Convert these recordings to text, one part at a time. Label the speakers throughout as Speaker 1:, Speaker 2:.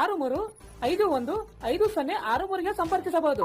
Speaker 1: ಆರು ಮೂರು ಐದು ಒಂದು ಐದು ಸೊನ್ನೆ ಆರು ಮೂರಿಗೆ ಸಂಪರ್ಕಿಸಬಹುದು.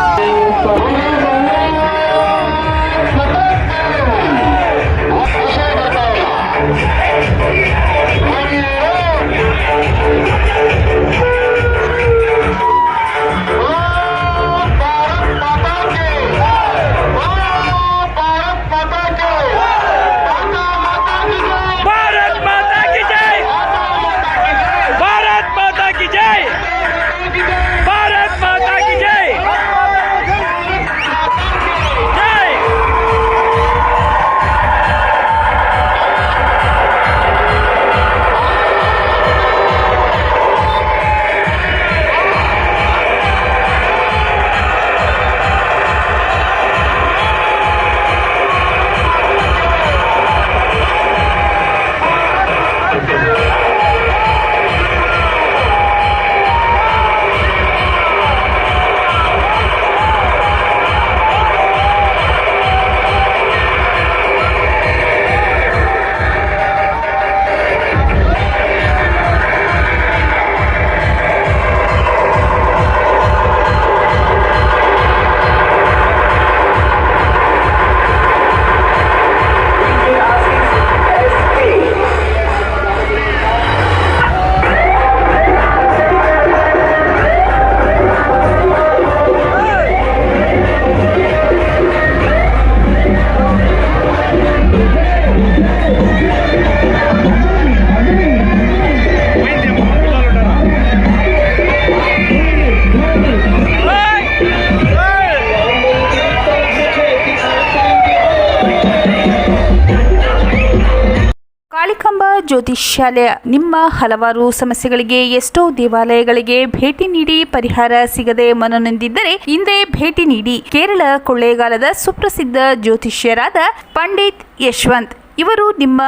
Speaker 2: ಕಾಳಿಕಾಂಬ ಜ್ಯೋತಿಷ್ಯಾಲಯ ನಿಮ್ಮ ಹಲವಾರು ಸಮಸ್ಯೆಗಳಿಗೆ ಎಷ್ಟೋ ದೇವಾಲಯಗಳಿಗೆ ಭೇಟಿ ನೀಡಿ ಪರಿಹಾರ ಸಿಗದೆ ಮನನೊಂದಿದ್ದರೆ ಹಿಂದೆ ಭೇಟಿ ನೀಡಿ. ಕೇರಳ ಕೊಳ್ಳೇಗಾಲದ ಸುಪ್ರಸಿದ್ಧ ಜ್ಯೋತಿಷ್ಯರಾದ ಪಂಡಿತ್ ಯಶವಂತ್. ಇವರು ನಿಮ್ಮ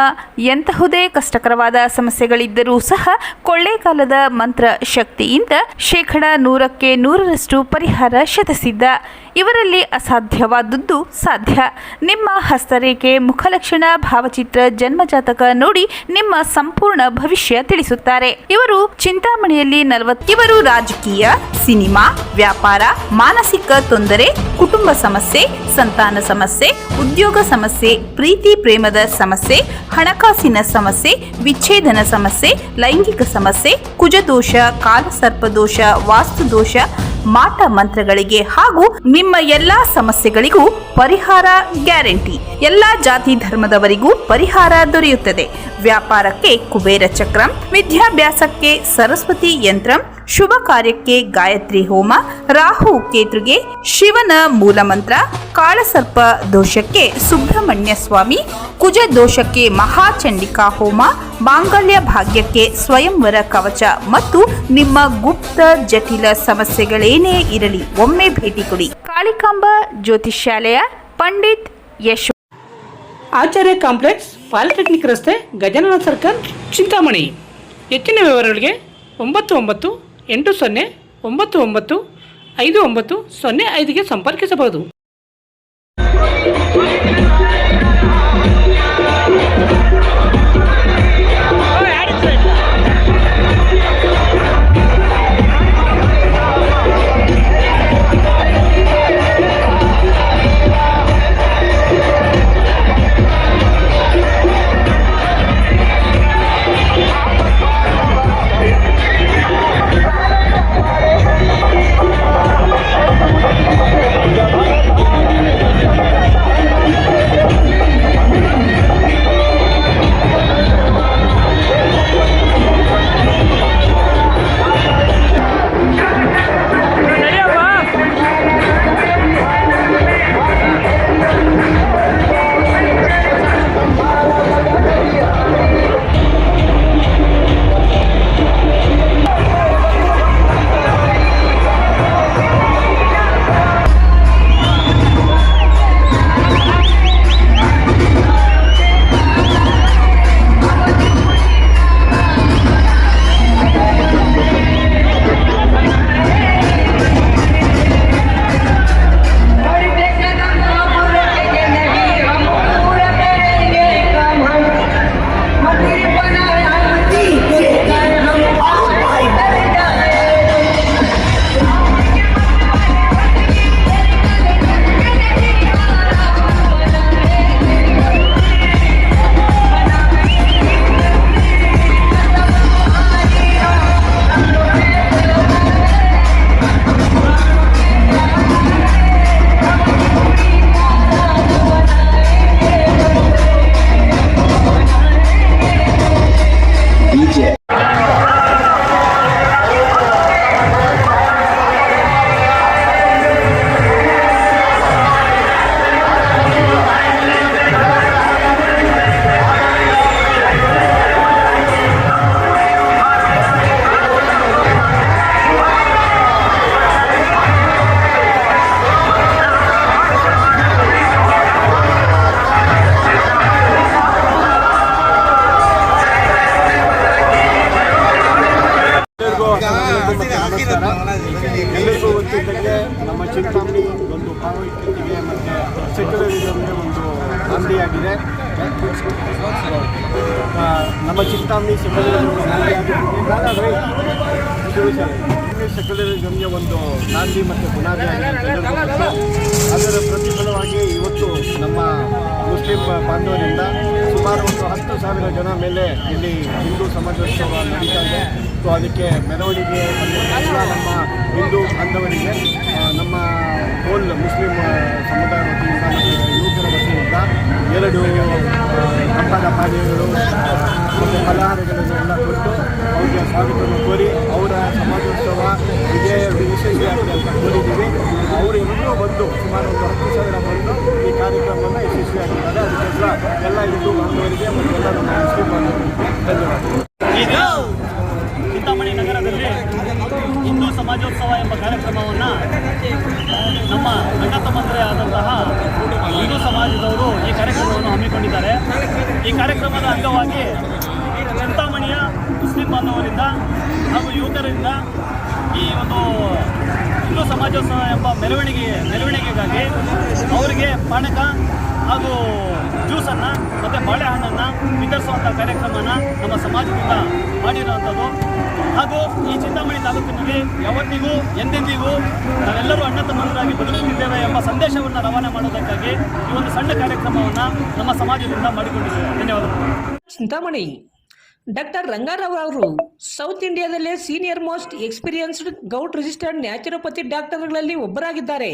Speaker 2: ಎಂತಹುದೇ ಕಷ್ಟಕರವಾದ ಸಮಸ್ಯೆಗಳಿದ್ದರೂ ಸಹ ಕೊಳ್ಳೇಗಾಲದ ಮಂತ್ರ ಶಕ್ತಿಯಿಂದ ಶೇಕಡ ನೂರಕ್ಕೆ ನೂರರಷ್ಟು ಪರಿಹಾರ ಶತಸಿದ್ಧ ಇವರಲ್ಲಿ ಅಸಾಧ್ಯವಾದದ್ದು ಸಾಧ್ಯ. ನಿಮ್ಮ ಹಸ್ತರೇಖೆ, ಮುಖಲಕ್ಷಣ, ಭಾವಚಿತ್ರ, ಜನ್ಮಜಾತಕ ನೋಡಿ ನಿಮ್ಮ ಸಂಪೂರ್ಣ ಭವಿಷ್ಯ ತಿಳಿಸುತ್ತಾರೆ. ಇವರು ಚಿಂತಾಮಣಿಯಲ್ಲಿ ನಲವತ್ತು ಇವರು ರಾಜಕೀಯ, ಸಿನಿಮಾ, ವ್ಯಾಪಾರ, ಮಾನಸಿಕ ತೊಂದರೆ, ಕುಟುಂಬ ಸಮಸ್ಯೆ, ಸಂತಾನ ಸಮಸ್ಯೆ, ಉದ್ಯೋಗ ಸಮಸ್ಯೆ, ಪ್ರೀತಿ ಪ್ರೇಮದ ಸಮಸ್ಯೆ, ಹಣಕಾಸಿನ ಸಮಸ್ಯೆ, ವಿಚ್ಛೇದನ ಸಮಸ್ಯೆ, ಲೈಂಗಿಕ ಸಮಸ್ಯೆ, ಕುಜದೋಷ, ಕಾಲಸರ್ಪದೋಷ, ವಾಸ್ತುದೋಷ ಮಾಟ ಮಂತ್ರಗಳಿಗೆ ಹಾಗೂ ನಿಮ್ಮ ಎಲ್ಲಾ ಸಮಸ್ಯೆಗಳಿಗೂ ಪರಿಹಾರ ಗ್ಯಾರಂಟಿ. ಎಲ್ಲಾ ಜಾತಿ ಧರ್ಮದವರಿಗೂ ಪರಿಹಾರ ದೊರೆಯುತ್ತದೆ. ವ್ಯಾಪಾರಕ್ಕೆ ಕುಬೇರ ಚಕ್ರಂ, ವಿದ್ಯಾಭ್ಯಾಸಕ್ಕೆ ಸರಸ್ವತಿ ಯಂತ್ರಂ, ಶುಭ ಕಾರ್ಯಕ್ಕೆ ಗಾಯತ್ರಿ ಹೋಮ, ರಾಹು ಕೇತುಗೆ ಶಿವನ ಮೂಲಮಂತ್ರ ಕಾಳಸರ್ಪ ದೋಷಕ್ಕೆ ಸುಬ್ರಹ್ಮಣ್ಯ ಸ್ವಾಮಿ, ಕುಜ ದೋಷಕ್ಕೆ ಮಹಾಚಂಡಿಕಾ ಹೋಮ, ಮಾಂಗಲ್ಯ ಭಾಗ್ಯಕ್ಕೆ ಸ್ವಯಂವರ ಕವಚ ಮತ್ತು ನಿಮ್ಮ ಗುಪ್ತ ಜಟಿಲ ಸಮಸ್ಯೆಗಳೇನೇ ಇರಲಿ, ಒಮ್ಮೆ ಭೇಟಿ ಕೊಡಿ. ಕಾಳಿಕಾಂಬ ಜ್ಯೋತಿಷ್ಯಾಲಯ, ಪಂಡಿತ್ ಯಶ್
Speaker 1: ಆಚಾರ್ಯ ಕಾಂಪ್ಲೆಕ್ಸ್, ಪಾಲಿಟೆಕ್ನಿಕ್ ರಸ್ತೆ, ಗಜಾನನ ಸರ್ಕಲ್, ಚಿಂತಾಮಣಿ. ಹೆಚ್ಚಿನ ವಿವರಗಳಿಗೆ ಒಂಬತ್ತು ಒಂಬತ್ತು ಎಂಟು ಸೊನ್ನೆ ಒಂಬತ್ತು ಒಂಬತ್ತು ಐದು ಒಂಬತ್ತು ಸೊನ್ನೆ ಐದಿಗೆ ಸಂಪರ್ಕಿಸಬಹುದು.
Speaker 3: Thank you. ನಮ್ಮ ಚಿಂತಾಮಣಿ ಸಕಲರ ಗಮ್ಯ ಒಂದು ನಾಂದಿ ಮತ್ತು ಬುನಾದಿ. ಅದರ ಪ್ರತಿಫಲವಾಗಿ ಇವತ್ತು ನಮ್ಮ ಮುಸ್ಲಿಂ ಬಾಂಧವರಿಂದ ಸುಮಾರು ಒಂದು ಹತ್ತು ಸಾವಿರ ಜನ ಮೇಲೆ ಇಲ್ಲಿ ಹಿಂದೂ ಸಮಾಜೋತ್ಸವ ನಡೀತಾ ಇದೆ ಸೊ ಅದಕ್ಕೆ ಮೆರವಣಿಗೆ ನಮ್ಮ ಹಿಂದೂ ಬಾಂಧವರಿಗೆ ನಮ್ಮ ಹೋಲ್ ಮುಸ್ಲಿಂ ಸಮುದಾಯ ಎರಡು ಹಬ್ಬದ ಪಾನೀಯಗಳು ಮತ್ತು ಫಲಹಾರಗಳನ್ನೆಲ್ಲ ಕೊಟ್ಟು ಅವರಿಗೆ ಸ್ವಾಗತವನ್ನು ಕೋರಿ ಅವರ ಸಮಾಜೋತ್ಸವ ಇದೇ ವಿಶೇಷವಾಗಿ ಅಂತ ಕೋರಿದ್ದೀವಿ. ಅವರು ಇನ್ನೂ ಬಂದು ಸುಮಾರು ಒಂದು ಹತ್ತು ಸಾವಿರ ಬಂದು ಈ ಕಾರ್ಯಕ್ರಮವನ್ನು ಯಶಸ್ವಿಯಾಗಿದ್ದಾರೆ ಅದಕ್ಕೆಲ್ಲ ಎಲ್ಲ ಇದು ಬಾಂಧವರಿಗೆ ಮತ್ತು ಎಲ್ಲ ನಮ್ಮ ಮುಸ್ಲಿಂ ಬಾಂಧವರಿಗೆ ಧನ್ಯವಾದ
Speaker 4: ಈಗ ಚಿಂತಾಮಣಿ ನಗರದಲ್ಲಿ ಹಿಂದೂ ಸಮಾಜೋತ್ಸವ ಎಂಬ ಕಾರ್ಯಕ್ರಮವನ್ನು ನಮ್ಮ ಅಣ್ಣ ತಮ್ಮಂದರೆ ಆದಂತಹ ಹಿಂದೂ ಸಮಾಜದವರು ಈ ಕಾರ್ಯಕ್ರಮವನ್ನು ಹಮ್ಮಿಕೊಂಡಿದ್ದಾರೆ ಈ ಕಾರ್ಯಕ್ರಮದ ಅಂಗವಾಗಿ ಚಿಂತಾಮಣಿಯ ಮುಸ್ಲಿಂ ಬಾಂಧವರಿಂದ ಹಾಗೂ ಯುವಕರಿಂದ ಈ ಒಂದು ಹಿಂದೂ ಸಮಾಜೋತ್ಸವ ಎಂಬ ಮೆರವಣಿಗೆ, ಮೆರವಣಿಗೆಗಾಗಿ ಅವರಿಗೆ ಪಾನಕ ಹಾಗೂ ಜ್ಯೂಸನ್ನು ಮತ್ತು ಬಾಳೆಹಣ್ಣನ್ನು ವಿತರಿಸುವಂಥ ಕಾರ್ಯಕ್ರಮನ ನಮ್ಮ ಸಮಾಜದಿಂದ ಮಾಡಿರುವಂಥದ್ದು. ಹಾಗೂ ಈ ಚಿಂತಾಮಣಿ ತಾಲೂಕಿನಲ್ಲಿ ಯಾವತ್ತಿಗೂ, ಎಂದೆಂದಿಗೂ ನಾವೆಲ್ಲರೂ ಅಣ್ಣ ತಮ್ಮಂದರಾಗಿ ಬದುಕುತ್ತಿದ್ದೇವೆ ಎಂಬ ಸಂದೇಶವನ್ನು ರವಾನೆ ಮಾಡೋದಕ್ಕಾಗಿ ಈ ಒಂದು ಸಣ್ಣ ಕಾರ್ಯಕ್ರಮವನ್ನು ನಮ್ಮ ಸಮಾಜದಿಂದ ಮಾಡಿಕೊಂಡಿದ್ದೇವೆ. ಧನ್ಯವಾದಗಳು.
Speaker 1: ಚಿಂತಾಮಣಿ, ಡಾಕ್ಟರ್ ರಂಗಾರಾವ್ ಅವರು south ಇಂಡಿಯಾದಲ್ಲೇ senior most experienced gout registered naturopathy ಡಾಕ್ಟರ್ಗಳಲ್ಲಿ ಒಬ್ಬರಾಗಿದ್ದಾರೆ.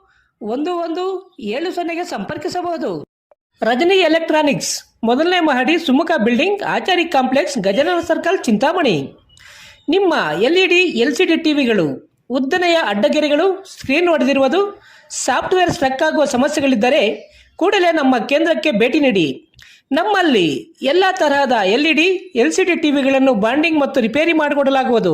Speaker 1: ಒಂದು ಒಂದು ಏಳು ಸೊನ್ನೆಗೆ ಸಂಪರ್ಕಿಸಬಹುದು. ರಜನಿ ಎಲೆಕ್ಟ್ರಾನಿಕ್ಸ್, ಮೊದಲನೇ ಮಹಡಿ Sumukha building, Achari complex Gajanana circle, Chintamani. ನಿಮ್ಮ L E D L C D ಟಿವಿಗಳು, ಉದ್ದನೆಯ ಅಡ್ಡಗೆರೆಗಳು, ಸ್ಕ್ರೀನ್ ಹೊಡೆದಿರುವುದು ಸಾಫ್ಟ್ವೇರ್ ಸ್ಟ್ರಕ್ ಆಗುವ ಸಮಸ್ಯೆಗಳಿದ್ದರೆ ಕೂಡಲೇ ನಮ್ಮ ಕೇಂದ್ರಕ್ಕೆ ಭೇಟಿ ನೀಡಿ. ನಮ್ಮಲ್ಲಿ ಎಲ್ಲ ತರಹದ L E D L C D ಟಿವಿಗಳನ್ನು bonding ಮತ್ತು ರಿಪೇರಿ ಮಾಡಿಕೊಡಲಾಗುವುದು.